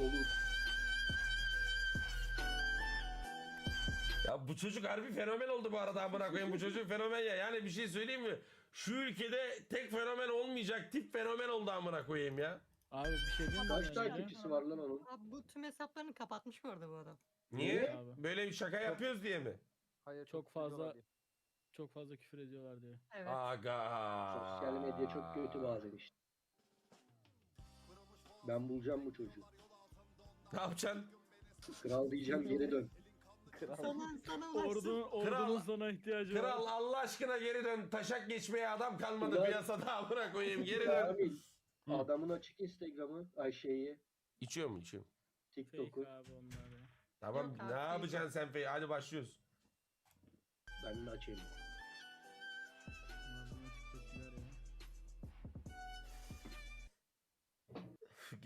Olur. Ya bu çocuk harbi fenomen oldu bu arada amına koyayım bu çocuk fenomen ya. Yani bir şey söyleyeyim mi? Şu ülkede tek fenomen olmayacak tip fenomen oldu amına koyayım ya. Abi bir şey diyeyim mi? Kaç bence? takipçisi var lan onun? Abi bu tüm hesaplarını kapatmış bu arada bu adam. Niye? Abi. Böyle bir şaka yapıyoruz diye mi? Hayır, Çok fazla çok fazla küfür ediyorlar diye. Evet. Aga. Sosyal medya çok kötü bazen işte. Ben bulacağım bu çocuğu. Ne yapacaksın? Kral diyeceğim geri dön. Sana, sana ulaşsın. Ordunun, sana ihtiyacı var. Kral Allah aşkına geri dön. Taşak geçmeye adam kalmadı Ulan- piyasada amına koyayım geri dön. Kamil. Adamın açık Instagram'ı, ay şeyi, İçiyor mu içiyorum? TikTok'u. Fake abi onlar ya. Tamam Yok abi, ne yapacaksın sen Fey? Hadi başlıyoruz. Ben de açayım.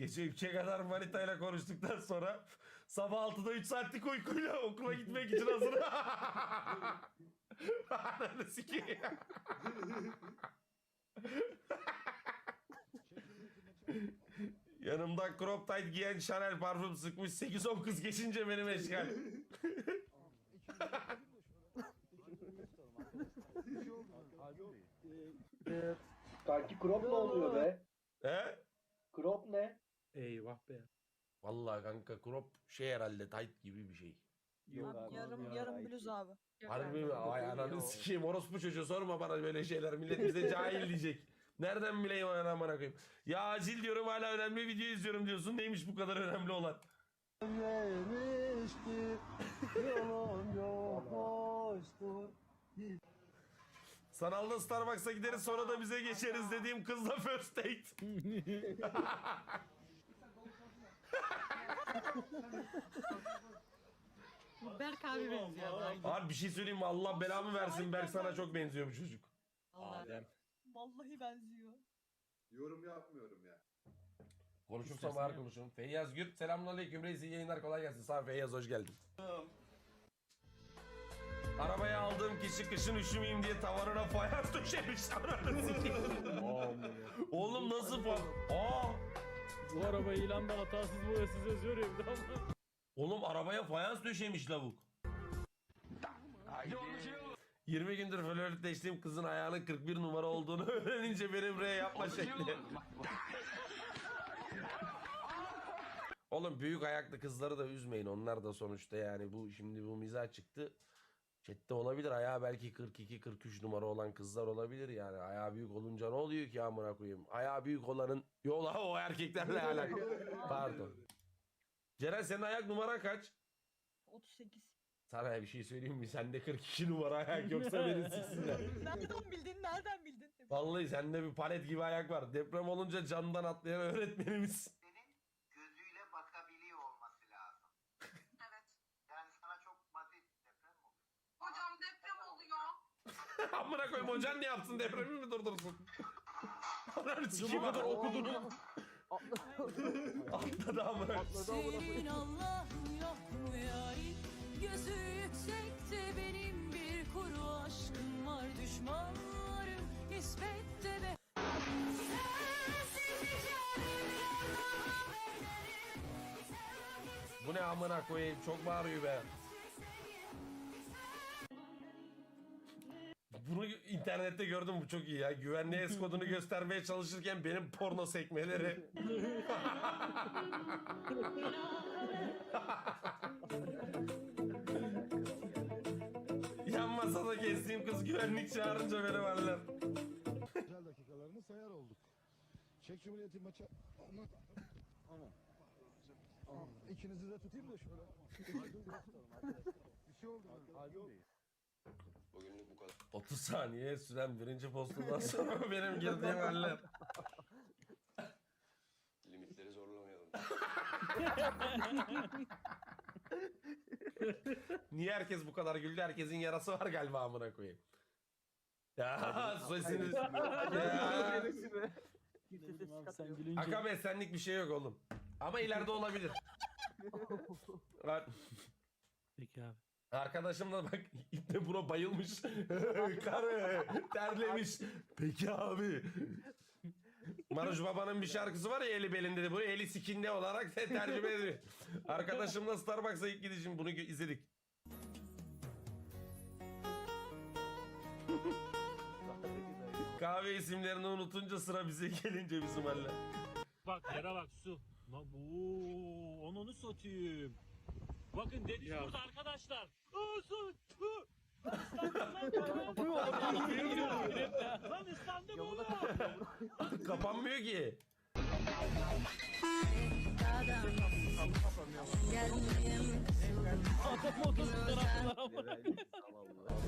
Gece 3'e kadar manitayla konuştuktan sonra sabah 6'da 3 saatlik uykuyla okula gitmek için hazır. Ananı sikeyim. Yanımda crop tight giyen Chanel parfüm sıkmış 8-10 kız geçince benim eşgal. Kanki crop ne oluyor be? He? Crop ne? Eyvah be. Vallahi kanka crop şey herhalde tight gibi bir şey. Yok Abi, Yarım ya. yarım bluz abi. Yok Harbi abi. mi? Ay ananı sikeyim orospu çocuğu sorma bana böyle şeyler. Millet bize cahil diyecek. Nereden bileyim ananı amına koyayım. Ya acil diyorum hala önemli video izliyorum diyorsun. Neymiş bu kadar önemli olan? Sanalda Starbucks'a gideriz sonra da bize geçeriz dediğim kızla first date. Bu Berk abi benziyor. abi. Abi bir şey söyleyeyim mi? Allah belamı versin. Berk sana çok benziyor bu çocuk. Vallahi. Vallahi benziyor. Yorum yapmıyorum ya. Konuşursam ağır konuşurum. Feyyaz Gürt selamünaleyküm reis iyi yayınlar kolay gelsin. Sağ ol Feyyaz hoş geldin. Arabaya aldığım kişi kışın üşümeyeyim diye tavanına fayans döşemiş. Ananı sikeyim. Oğlum nasıl fa... Aa! Bu araba ilanda hatasız boyasız yazıyor ya bir de ama. Oğlum arabaya fayans döşemiş lavuk. 20 gündür flörtleştiğim kızın ayağının 41 numara olduğunu öğrenince benim R yapma şekli. Oğlum büyük ayaklı kızları da üzmeyin. Onlar da sonuçta yani bu şimdi bu mizah çıktı. Chatte olabilir. Ayağı belki 42-43 numara olan kızlar olabilir yani. Ayağı büyük olunca ne oluyor ki amına koyayım? Ayağı büyük olanın yola o erkeklerle alakalı. Pardon. Ceren senin ayak numaran kaç? 38. Sana bir şey söyleyeyim mi? Sende 42 numara ayak yoksa beni siksinler. Nereden bildin? Nereden bildin? Vallahi sende bir palet gibi ayak var. Deprem olunca camdan atlayan öğretmenimiz. senin gözüyle bakabiliyor olması lazım. Evet. Yani sana çok basit deprem mi oluyor? Hocam deprem oluyor. Amına koyayım hocan ne yapsın depremi mi durdursun? Ananı sikeyim kadar okudun. Atladı amına. Senin Allah'ın yok mu yarim? Gözü yüksekte benim bir kuru aşkım var düşmanlarım nispette. Sensiz bederim. Bu ne amına koyayım çok bağırıyor be. İnternette gördüm bu çok iyi ya. Güvenliğe es kodunu göstermeye çalışırken benim porno sekmeleri. Yan masada gezdiğim kız güvenlik çağırınca beni varlar. Güzel dakikalarını sayar olduk. Çek Cumhuriyeti maçı. Aman. Aman. İkinizi de tutayım da şöyle. Bir şey oldu mu? 30 saniye süren birinci postadan sonra benim girdiğim haller. Limitleri zorlamayalım. Niye herkes bu kadar güldü? Herkesin yarası var galiba amına koyayım. Ya sesiniz. ya. Dedim abi sen gülünce. Akabe senlik bir şey yok oğlum. Ama ileride olabilir. Ar- Peki abi. Arkadaşım da bak ipte buna bayılmış. Karı terlemiş. Peki abi. Maruş Baba'nın bir şarkısı var ya eli belinde de. Bunu eli sikinde olarak te- tercüme ediyor. Arkadaşımla Starbucks'a ilk gidişim bunu izledik. Kahve isimlerini unutunca sıra bize gelince bizim halle. Bak yere bak su. Bu onu onu satayım. Bakın dedik burada arkadaşlar. Aa, su. su. Islandım lan. Lan ıslandım oğlum. Kapanmıyor ki. Adam attılar.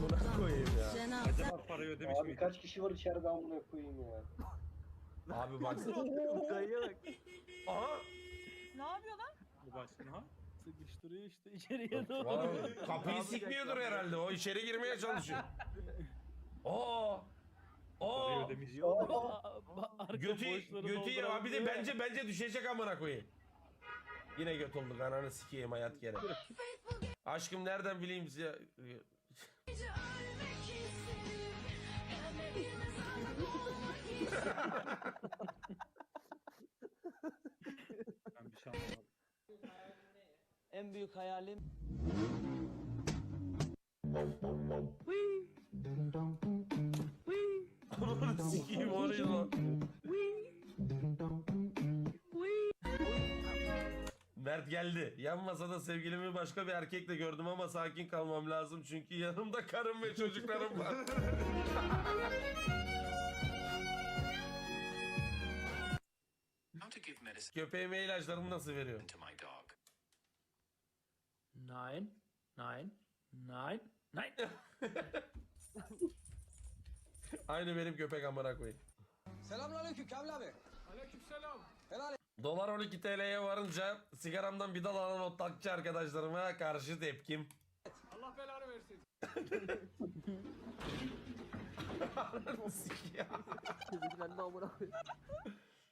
Buna koyayım ya. Abi kaç kişi var içeride amına koyayım ya. Abi baksana. Aha. Ne yapıyor lan? Bu başına. Sıkıştırıyor işte içeriye doğru. Vay, Kapıyı sikmiyordur herhalde. O içeri girmeye çalışıyor. Oo. Oo. Götü götü ya abi de bence bence düşecek amına koyayım. Yine göt olduk ananı sikeyim hayat gene. Aşkım nereden bileyim size Ben bir şey anlamadım. En büyük hayalim Ananı orayı lan. Mert geldi. Yan masada sevgilimi başka bir erkekle gördüm ama sakin kalmam lazım çünkü yanımda karım ve çocuklarım var. Köpeğime ilaçlarımı nasıl veriyor? Nine. Nine. Nine. Nine. Aynı benim köpek amına koyayım. Selamünaleyküm Kamil abi. Dolar 12 TL'ye varınca sigaramdan bir dal alan otlakçı arkadaşlarıma karşı tepkim. Allah belanı versin. Ananı sikeyim.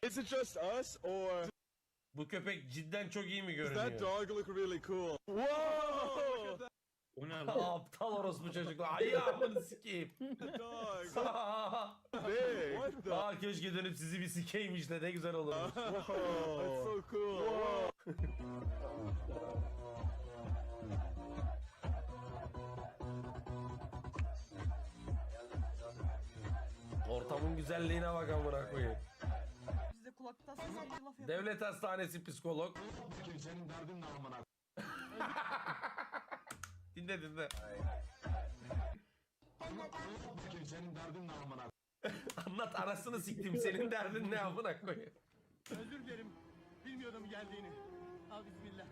Is it just us or Bu köpek cidden çok iyi mi does that görünüyor? dog look really cool? Whoa! O ne lan? Aptal orospu çocuklar. Ayağımını sikeyim. dog, Aa big. What the? keşke dönüp sizi bir sikeyim işte ne güzel olur. Whoa, that's so cool. Ortamın güzelliğine bak amına koyayım. Biz de kulaktan sesli laf yapıyoruz. Devlet hastanesi psikolog. dinle dinle. Anlat arasını siktim senin derdin ne amına koyayım. Özür dilerim. Bilmiyordum geldiğini. Al bismillah.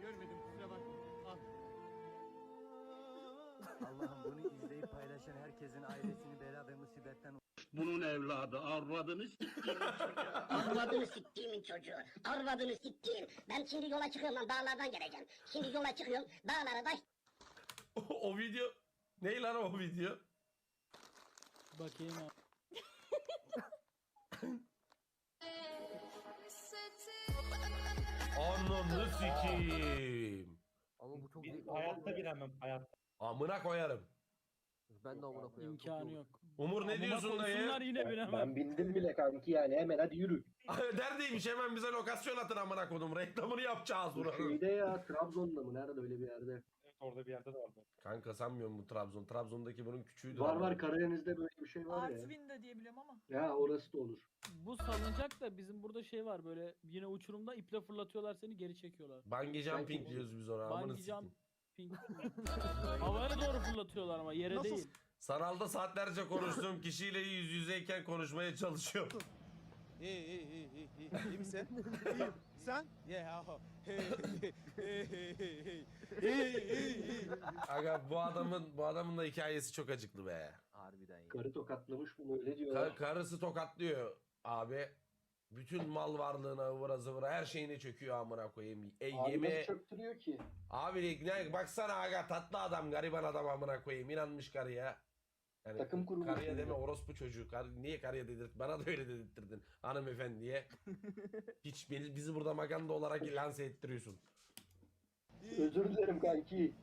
Görmedim kusura bakma. Al. Allah'ım bunu izleyip paylaşan herkesin ailesini bela ve musibetten Bunun evladı arvadını Arvadını siktiğimin çocuğu. Arvadını siktiğim. Ben şimdi yola çıkıyorum lan dağlardan geleceğim. Şimdi yola çıkıyorum. Dağlara taş O, o video ne lan o video? Bakayım abi. Ananı sikeyim. Ama bu çok Hayatta giremem hayatta. Amına koyarım. Ben de amına koyarım. İmkanı yok. Umur ne diyorsun Bunlar dayı? yine bilemem. Ben bindim bile kanki yani hemen hadi yürü. Neredeymiş hemen bize lokasyon atın amına kodum. Reklamını yapacağız Bu buranın. şeyde ya Trabzon'da mı nerede öyle bir yerde. Evet orada bir yerde de vardı. Kanka sanmıyorum bu Trabzon. Trabzon'daki bunun küçüğüydü. Var var Karadeniz'de böyle bir şey var ya. Artvin'de diye biliyorum ama. Ya orası da olur. Bu salınacak da bizim burada şey var böyle yine uçurumda iple fırlatıyorlar seni geri çekiyorlar. Bungee jumping diyoruz biz ona. Amına Bungee sikeyim. Jumping. Havaya doğru fırlatıyorlar ama yere değil. Sanalda saatlerce konuştuğum kişiyle yüz yüzeyken konuşmaya çalışıyorum. İyi iyi iyi iyi iyi. İyi misin? İyiyim. Sen? Yeah. Hey hey hey hey hey. İyi iyi iyi. Aga bu adamın bu adamın da hikayesi çok acıklı be. Harbiden ya. Karı tokatlamış bunu öyle diyorlar. Ka- karısı tokatlıyor abi. Bütün mal varlığına ıvıra zıvıra her şeyini çöküyor amına koyayım. E, Abi yeme nasıl çöktürüyor ki? abi ne baksana aga tatlı adam gariban adam amına koyayım inanmış karıya. Yani Takım kurmuş karıya deme orospu çocuğu. Kar, niye karıya dedirt? Bana da öyle dedirttirdin hanımefendiye. Hiç beni, bizi burada maganda olarak lanse ettiriyorsun. Özür dilerim kanki.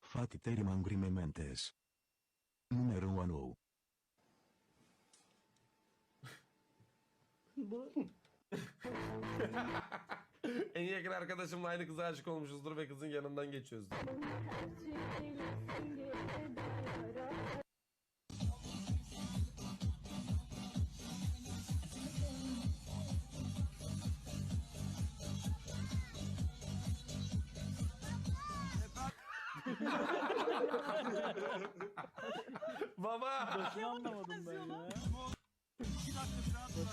Fatih Terim Angry Mementes. Numero 1 en yakın arkadaşımla aynı kıza aşık olmuşuzdur ve kızın yanından geçiyoruz. Baba! Başını anlamadım ben ya.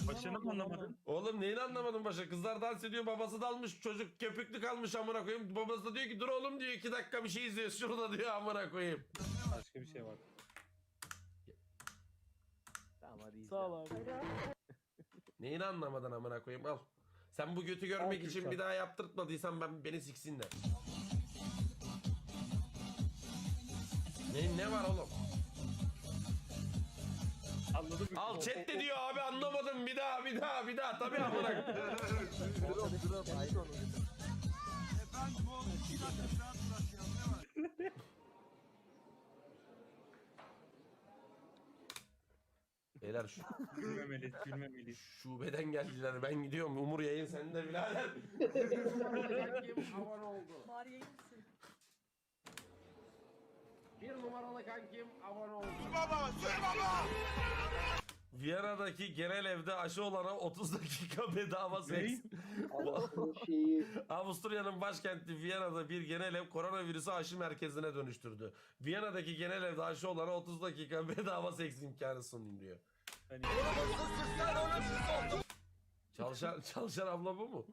Başını mı anlamadın? Oğlum neyini anlamadım başa? Kızlar dans ediyor babası dalmış çocuk köpüklü kalmış amına koyayım. Babası da diyor ki dur oğlum diyor iki dakika bir şey izliyoruz şurada diyor amına koyayım. Başka bir şey var. Tamam hadi izle. Sağ ol abi. Neyini anlamadın amına koyayım al. Sen bu götü görmek için bir daha yaptırtmadıysan ben beni siksinler. Ne, ne var oğlum? Al chat de diyor abi anlamadım bir daha bir daha bir daha tabii amına. Beyler şu Gülmemeliyiz, gülmemeliyiz. şubeden geldiler ben gidiyorum Umur yayın sende birader. Bari yayın. Bir numaralı kankim abone oldu. Viyana'daki genel evde aşı olana 30 dakika bedava seks. Şeyi Avusturya'nın başkenti Viyana'da bir genel ev koronavirüsü aşı merkezine dönüştürdü. Viyana'daki genel evde aşı olana 30 dakika bedava seks imkanı sunayım diyor. Hani Çalışan, çalışan abla bu mu?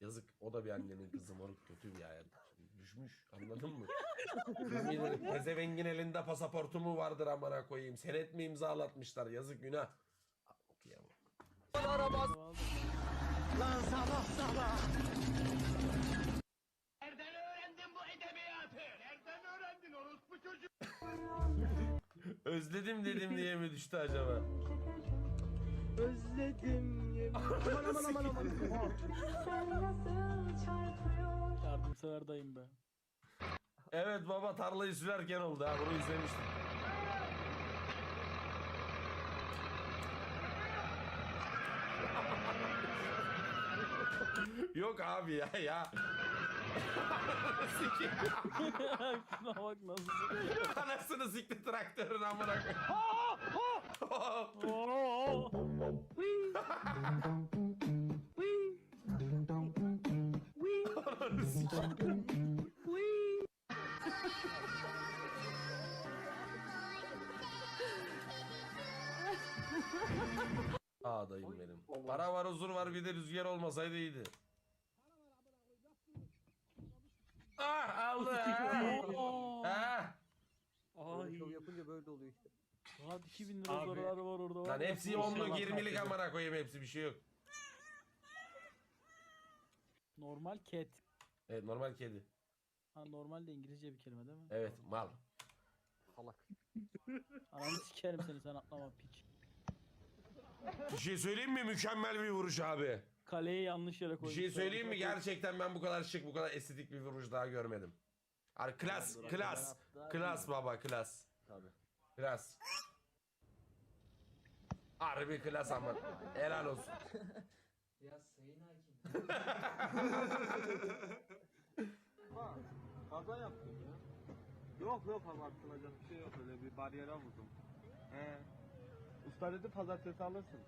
Yazık o da bir annenin kızı moruk kötü bir hayat. Düşmüş anladın mı? Pezevengin elinde pasaportu mu vardır amına koyayım. Senet mi imzalatmışlar yazık günah. Okuyamam. Nereden öğrendin bu edebiyatı? Nereden öğrendin orospu çocuk? Özledim dedim diye mi düştü acaba? Özledim yemin. Aman aman aman aman. Dayım be. Evet baba tarlayı sürerken oldu ha bunu izlemiştim. Yok abi ya ya. Sikeyim. Şuna bak nasıl. Anasını sikti traktörün amına koyayım. Oo. Ananı sikeyim. Aa dayım benim. Para var huzur var bir de rüzgar olmasaydı iyiydi. Ah aldı. Ha. Böyle Ay. şov yapınca böyle oluyor işte. Saat 2000 lira Abi. zararı var orada. var Lan hepsi İnşallah 10'luk 20'lik kalkacak. amına koyayım hepsi bir şey yok. Normal cat. Evet normal kedi. Ha normal de İngilizce bir kelime değil mi? Evet mal. Salak. Ananı sikerim seni sen atlama piç. Bir şey söyleyeyim mi? Mükemmel bir vuruş abi. Kaleyi yanlış yere Bir koydum. şey söyleyeyim mi? Gerçekten ben bu kadar şık, bu kadar estetik bir vuruş daha görmedim. Ar klas, klas, klas baba, klas. Tabii. Klas. Harbi klas ama. Helal olsun. Kaza yaptım ya. Yok yok abartılacak bir şey yok öyle bir bariyere vurdum. He. Usta dedi pazartesi alırsın.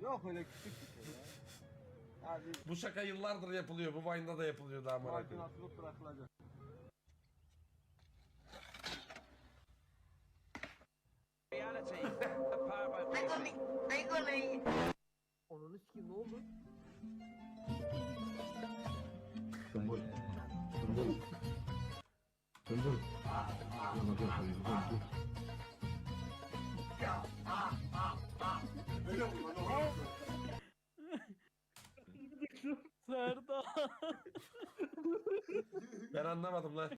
Yok öyle küçük bir şey ya. Hadi Bu şaka yıllardır yapılıyor. Bu Vine'da da yapılıyor daha merak markın ediyorum. atılıp bırakılacak. Onu sikeyim ne oldu? Serdar. Ben anlamadım lan.